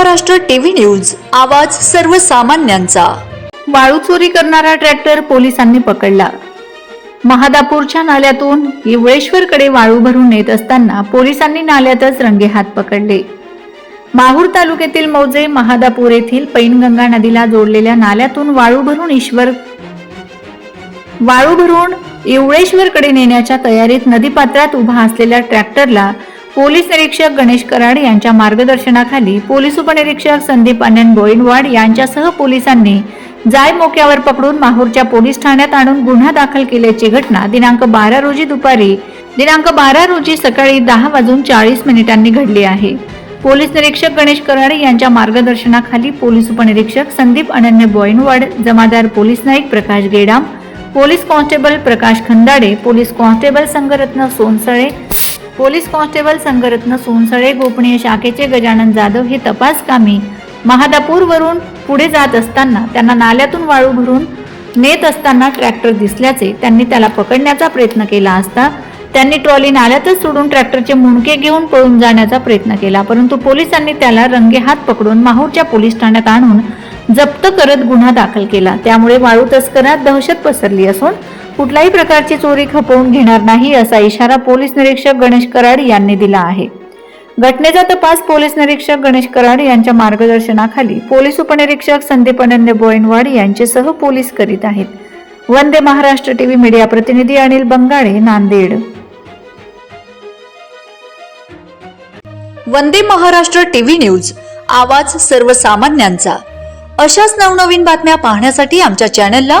Maharashtra TV news आवाज सर्वसामान्यांचा. वाळू चोरी करणारा ट्रॅक्टर पोलिसांनी पकडला. महादापूरच्या नाल्यातून येवळेश्वरकडे वाळू भरून नेत असताना पोलिसांनी नाल्यातच रंगेहात पकडले. माहूर तालुक्यातील मौजे महादापूर येथील पैनगंगा नदीला जोडलेल्या नाल्यातून वाळू भरून ईश्वर वाळू भरून येवळेश्वरकडे नेण्याच्या तयारीत नदीपात्रात उभा असलेल्या ट्रॅक्टरला पोलीस निरीक्षक गणेश कराड यांच्या मार्गदर्शनाखाली पोलीस उपनिरीक्षक संदीप आनंद बोईनवाड यांच्यासह पोलिसांनी जाय मोक्यावर पकडून माहूरच्या पोलीस ठाण्यात आणून गुन्हा दाखल केल्याची घटना दिनांक बारा रोजी दुपारी दिनांक बारा रोजी सकाळी दहा वाजून चाळीस मिनिटांनी घडली आहे. पोलीस निरीक्षक गणेश कराड यांच्या मार्गदर्शनाखाली पोलीस उपनिरीक्षक संदीप अनन्य बोईनवाड जमादार police Naik Prakash Gedam police constable Prakash Khandade police constable Sanghratna Sonsale police constable Sanghratna Sonsale गोपनीय शाखेचे गजानन जाधव हे तपास कामी महादापूरवरून पुढे जात असताना त्यांना नाल्यातून वाळू भरून नेत असताना ट्रॅक्टर दिसल्याचे त्यांनी त्याला पकडण्याचा प्रयत्न केला असता त्यांनी ट्रॉली नाल्यातच सोडून ट्रॅक्टरचे मुंडके घेऊन पळून जाण्याचा प्रयत्न केला परंतु पोलिसांनी त्याला रंगेहात पकडून माहूरच्या पोलीस ठाण्यात आणून जप्त करत गुन्हा दाखल केला. त्यामुळे वाळू तस्करात दहशत पसरली असून कुठल्याही प्रकारची चोरी खपवून घेणार नाही असा इशारा पोलीस निरीक्षक गणेश कराड यांनी दिला आहे. घटनेचा तपास पोलीस निरीक्षक गणेश कराड यांच्या मार्गदर्शनाखाली पोलीस उपनिरीक्षक संदीप अनन्य बोयनवाड यांचेसह पोलीस करीत आहेत. वंदे महाराष्ट्र टीव्ही मीडिया प्रतिनिधी अनिल बंगाळे नांदेड. वंदे महाराष्ट्र टीव्ही न्यूज आवाज सर्वसामान्यांचा. अशाच नवनवीन बातम्या पाहण्यासाठी आमच्या चॅनलला